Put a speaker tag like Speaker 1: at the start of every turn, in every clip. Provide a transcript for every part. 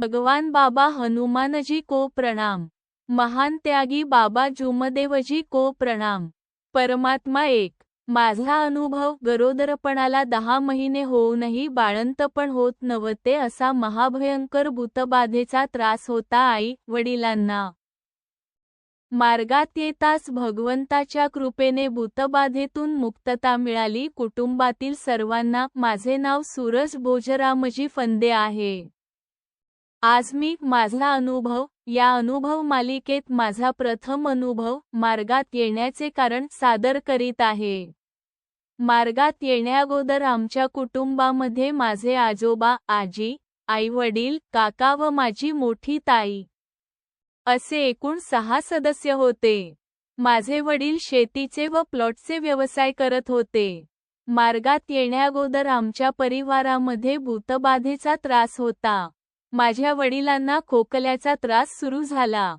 Speaker 1: भगवान बाबा हनुमानजी को प्रणाम. महान त्यागी बाबा जुमदेवजी को प्रणाम. परमात्मा एक. माझा अनुभव गरोदरपणाला दहा महिने होऊनही बाळंतपण होत नव्हते असा महाभयंकर भूतबाधेचा त्रास होता आई वडिलांना. मार्गात येताच भगवंताच्या कृपेने भूतबाधेतून मुक्तता मिळाली. कुटुंबातील सर्वांना माझे नाव सूरज भोजरामजी फंदे आहे. आज मी माझा अनुभव या अनुभव मालिकेत माझा प्रथम अनुभव मार्गात येण्याचे कारण सादर करीत आहे. मार्गात येण्याअगोदर आमच्या कुटुंबामध्ये माझे आजोबा आजी आई वडील काका व माझी मोठी ताई असे एकूण सहा सदस्य होते. माझे वडील शेतीचे व प्लॉटचे व्यवसाय करत होते. मार्गात येण्याअगोदर आमच्या परिवारामध्ये भूतबाधेचा त्रास होता. माझ्या वडिलांना खोकल्याचा त्रास सुरू झाला.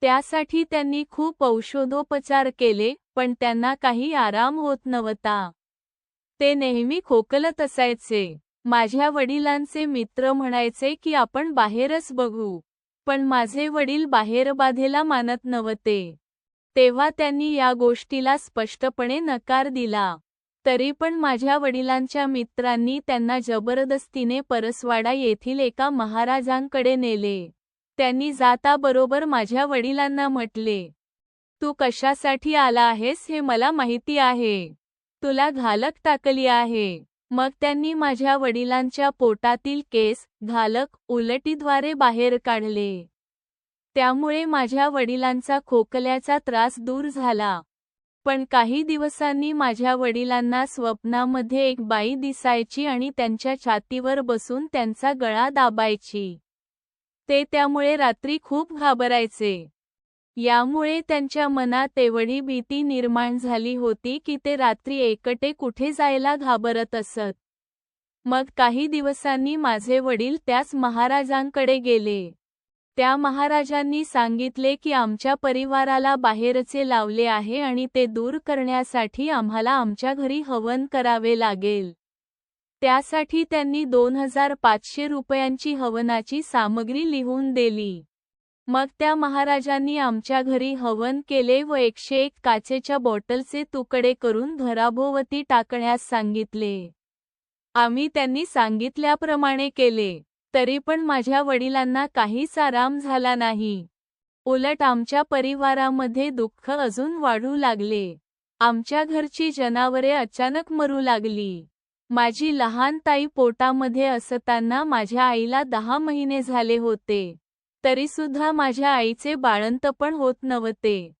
Speaker 1: त्यासाठी त्यांनी खूप औषधोपचार केले पण त्यांना काही आराम होत नव्हता. ते नेहमी खोकलत असायचे. माझ्या वडिलांचे मित्र म्हणायचे की आपण बाहेरच बघू. पण माझे वडील बाहेर बाधेला मानत नव्हते. तेव्हा त्यांनी या गोष्टीला स्पष्टपणे नकार दिला. तरी पण माझ्या वडिलांच्या मित्रांनी त्यांना जबरदस्तीने परसवाडा येथील एका महाराजांकडे नेले. त्यांनी जाताबरोबर माझ्या वडिलांना म्हटले तू कशासाठी आला आहेस हे मला माहिती आहे. तुला घालक टाकली आहे. मग त्यांनी माझ्या वडिलांच्या पोटातील केस घालक उलटीद्वारे बाहेर काढले. त्यामुळे माझ्या वडिलांचा खोकल्याचा त्रास दूर झाला. पण काही दिवसांनी माझ्या वडिलांना स्वप्नामध्ये एक बाई दिसायची आणि त्यांच्या छातीवर बसून त्यांचा गळा दाबायची. ते त्यामुळे रात्री खूप घाबरायचे. यामुळे त्यांच्या मनात एवढी भीती निर्माण झाली होती की ते रात्री एकटे कुठे जायला घाबरत असत. मग काही दिवसांनी माझे वडील त्याच महाराजांकडे गेले. त्या महाराजांनी सांगितले की आमच्या परिवाराला बाहेरचे लावले आहे आणि ते दूर करण्यासाठी आम्हाला आमच्या घरी हवन करावे लागेल. त्यासाठी त्यांनी दोन हजार पाचशे रुपयांची हवनाची सामग्री लिहून दिली. मग त्या महाराजांनी आमच्या घरी हवन केले व एकशे एक काचेच्या बॉटलचे तुकडे करून घराभोवती टाकण्यास सांगितले. आम्ही त्यांनी सांगितल्याप्रमाणे केले. तरी पण माझ्या वडिलांना काहीच आराम झाला नाही. उलट आमच्या परिवारामध्ये दुःख अजून वाढू लागले. आमच्या घरची जनावरे अचानक मरू लागली. माझी लहान ताई पोटामध्ये असताना माझ्या आईला दहा महिने झाले होते. तरीसुद्धा माझ्या आईचे बाळंतपण होत नव्हते.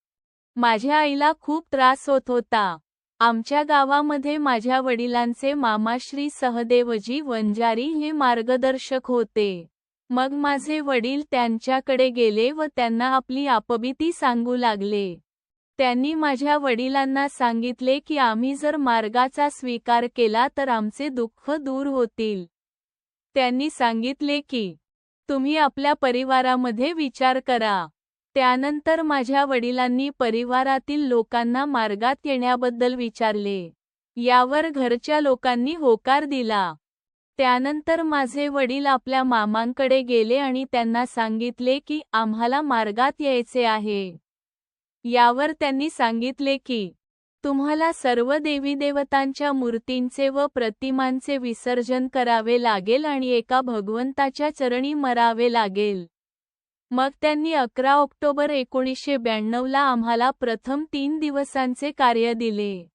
Speaker 1: माझ्या आईला खूप त्रास होत होता. आमच्या गावामध्ये माझ्या वडिलांचे मामा श्री सहदेवजी वंजारी हे मार्गदर्शक होते. मग माझे वडील त्यांच्याकडे गेले व त्यांना आपली आपबीती सांगू लागले. त्यांनी माझ्या वडिलांना सांगितले की आम्ही जर मार्गाचा स्वीकार केला तर आमचे दुःख दूर होतील. त्यांनी सांगितले की तुम्ही आपल्या परिवारामध्ये विचार करा. त्यानंतर माझ्या वडिलांनी परिवारातील लोकांना मार्गात येण्याबद्दल विचारले. यावर घरच्या लोकांनी होकार दिला. त्यानंतर माझे वडील आपल्या मामांकडे गेले आणि त्यांना सांगितले की आम्हाला मार्गात यायचे आहे. यावर त्यांनी सांगितले की तुम्हाला सर्व देवी देवतांच्या मूर्तींचे व प्रतिमांचे विसर्जन करावे लागेल आणि एका भगवंताच्या चरणी मरावे लागेल. मग त्यांनी अकरा ऑक्टोबर एकोणीसशे ब्याण्णवला आम्हाला प्रथम तीन दिवसांचे कार्य दिले.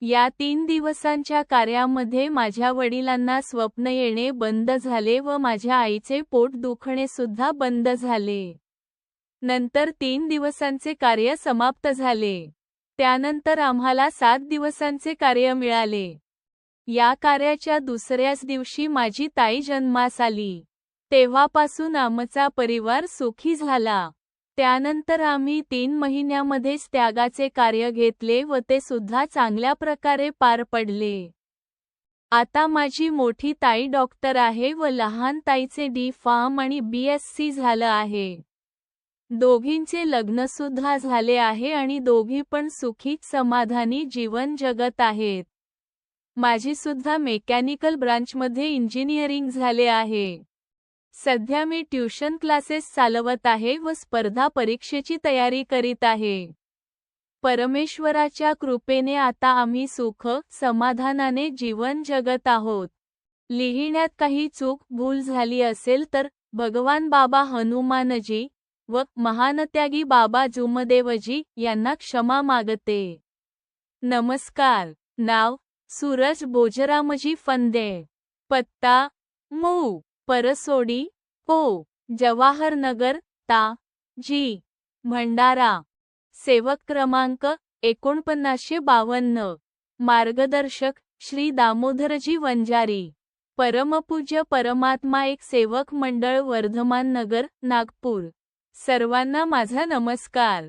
Speaker 1: या तीन दिवसांच्या कार्यामध्ये माझ्या वडिलांना स्वप्न येणे बंद झाले व माझ्या आईचे पोट दुखणे सुद्धा बंद झाले. नंतर तीन दिवसांचे कार्य समाप्त झाले. त्यानंतर आम्हाला सात दिवसांचे कार्य मिळाले. या कार्याच्या दुसऱ्याच दिवशी माझी ताई जन्मास आली. तेव्हापासून आमचा परिवार सुखी झाला. त्यानंतर आम्ही तीन महिन्यामध्येच त्यागाचे कार्य घेतले व ते सुद्धा चांगल्या प्रकारे पार पडले. आता माझी मोठी ताई डॉक्टर आहे व लहान ताईचे डी फार्म आणि बी एस सी झालं आहे. दोघींचे लग्नसुद्धा झाले आहे आणि दोघी पण सुखी समाधानी जीवन जगत आहेत. माझी सुद्धा मेकॅनिकल ब्रांचमध्ये इंजिनिअरिंग झाले आहे. सध्या मी ट्युशन क्लासेस चालवत आहे व स्पर्धा परीक्षेची तयारी करीत आहे. परमेश्वराच्या कृपेने आता आम्ही सुख समाधानाने जीवन जगत आहोत. लिहिण्यात काही चूक भूल झाली असेल तर भगवान बाबा हनुमानजी व महानत्यागी बाबा जुमदेवजी यांना क्षमा मागते. नमस्कार. नाव सूरज बोजरामजी फंदे. पत्ता मऊ. परसोडी पो जवाहरनगर ता जी भंडारा. सेवक क्रमांक एकोणपन्नासशे बावन्न. मार्गदर्शक श्री दामोदरजी वंजारी. परमपूज्य परमात्मा एक सेवक मंडळ वर्धमान नगर नागपूर. सर्वांना माझा नमस्कार.